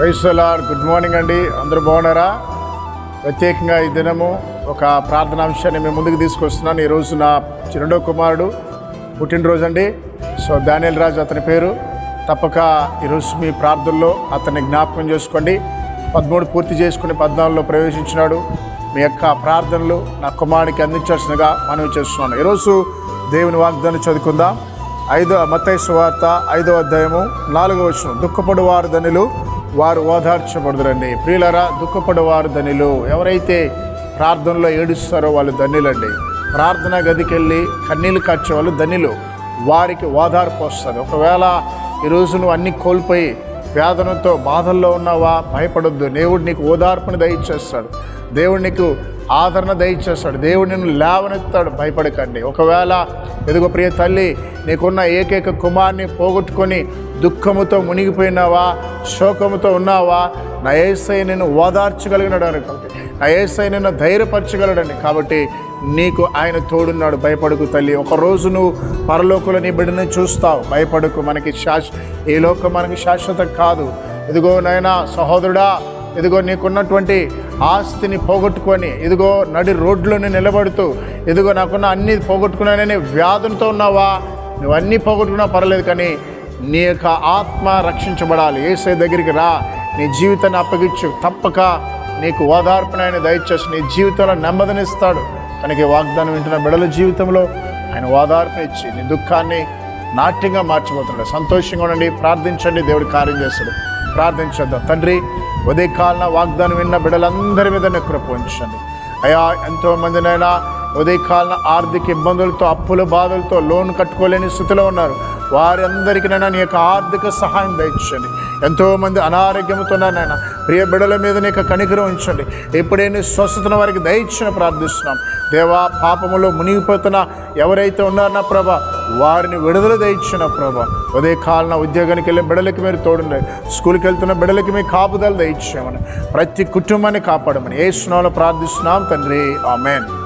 రైతులార్ good morning అండి. అందరూ బాగున్నారా? ప్రత్యేకంగా ఈ దినము ఒక ప్రార్థనా అంశాన్ని మేము ముందుకు తీసుకొస్తున్నాను ఈరోజు నా చిరుడో కుమారుడు పుట్టినరోజు అండి సో దానియల్ రాజు అతని పేరు. తప్పక ఈరోజు మీ ప్రార్థనలో అతన్ని జ్ఞాపకం చేసుకోండి. పదమూడు పూర్తి చేసుకుని పద్నాలుగులో ప్రవేశించినాడు. మీ యొక్క ప్రార్థనలు నా కుమారుడికి అందించాల్సిందిగా మనవి చేస్తున్నాను. ఈరోజు దేవుని వాగ్దాన్ని చదువుకుందాం. ఐదో మత్తయి వార్త ఐదో అధ్యాయము నాలుగో వచ్చిన దుఃఖపడు వారు ధనులు వారు ఓదార్చబడదురండి. ప్రియులరా దుఃఖపడేవారు ధనిలు ఎవరైతే ప్రార్థనలో ఏడుస్తారో వాళ్ళు ధన్యులండి ప్రార్థన గదికెళ్ళి కన్నీళ్ళు కాచే వాళ్ళు ధనిలు. వారికి ఓదార్పు వస్తుంది. ఒకవేళ ఈరోజు నువ్వు అన్నీ కోల్పోయి వేదనతో బాధల్లో ఉన్నావా భయపడొద్దు. దేవుడు నీకు ఓదార్పుని దయచేస్తాడు. దేవుడు నీకు ఆదరణ దయచేస్తాడు. దేవుడు నిన్ను లేవనెత్తాడు భయపడకండి. ఒకవేళ ఎదుగో ప్రియ తల్లి నీకున్న ఏకైక కుమార్ని పోగొట్టుకొని దుఃఖముతో మునిగిపోయినావా శోకముతో ఉన్నావా నా ఏసై నిన్ను ఓదార్చగలిగినాడు అనుకోండి నా ఏసై నిన్ను ధైర్యపరచగలడండి కాబట్టి నీకు ఆయన తోడున్నాడు. భయపడుకు తల్లి. ఒకరోజు నువ్వు పరలోకుల నీ బిడ్డని చూస్తావు. భయపడకు. మనకి శాశ్వ ఈ లోకం మనకి శాశ్వతం కాదు. ఇదిగో నాయనా సహోదరుడా ఇదిగో నీకున్నటువంటి ఆస్తిని పోగొట్టుకొని ఇదిగో నడి రోడ్లోని నిలబడుతూ ఇదిగో నాకున్న అన్ని పోగొట్టుకున్నానని వ్యాధులతో ఉన్నావా? నువ్వు అన్నీ పోగొట్టుకున్నా పర్లేదు కానీ నీ యొక్క ఆత్మ రక్షించబడాలి. ఏసై దగ్గరికి రా. నీ జీవితాన్ని అప్పగించు. తప్పక నీకు ఓదార్పునైన దయచేసి నీ జీవితంలో నెమ్మదినిస్తాడు. తనకి వాగ్దానం వింటున్న బిడల జీవితంలో ఆయన ఓదార్పుని ఇచ్చి నీ దుఃఖాన్ని నాట్యంగా మార్చిపోతున్నాడు. సంతోషంగా ఉండండి ప్రార్థించండి దేవుడు కార్యం చేస్తాడు. ప్రార్థించేద్దాం. తండ్రి ఉదయకాలన వాగ్దానం విన్న బిడ్డలందరి మీద నీ కృప ఉంచండి అయా ఎంతోమందినైనా ఉదయకాలన ఆర్థిక ఇబ్బందులతో అప్పుల బాధలతో లోన్ కట్టుకోలేని స్థితిలో ఉన్నారు. వారందరికీనైనా నీ యొక్క ఆర్థిక సహాయం దయచండి ఎంతోమంది అనారోగ్యంతో నాయన. ప్రియ బిడల మీద నీ యొక్క కనికరం ఉంచండి. ఎప్పుడైనా స్వస్థతను వారికి దయచిన ప్రార్థిస్తున్నాం. దేవా పాపములో మునిగిపోతున్న ఎవరైతే ఉన్నారో నా వారిని విడుదల దయచిన ప్రభా. ఉదయ కాలన ఉద్యోగానికి వెళ్ళిన బిడలకి మీరు తోడుండే. స్కూల్కి వెళ్తున్న బిడలకి మీ కాపుదల దయచేయమని. ప్రతి కుటుంబాన్ని కాపాడమని. ఏ స్నాలో ప్రార్థిస్తున్నాం తండ్రి. ఆమెన్.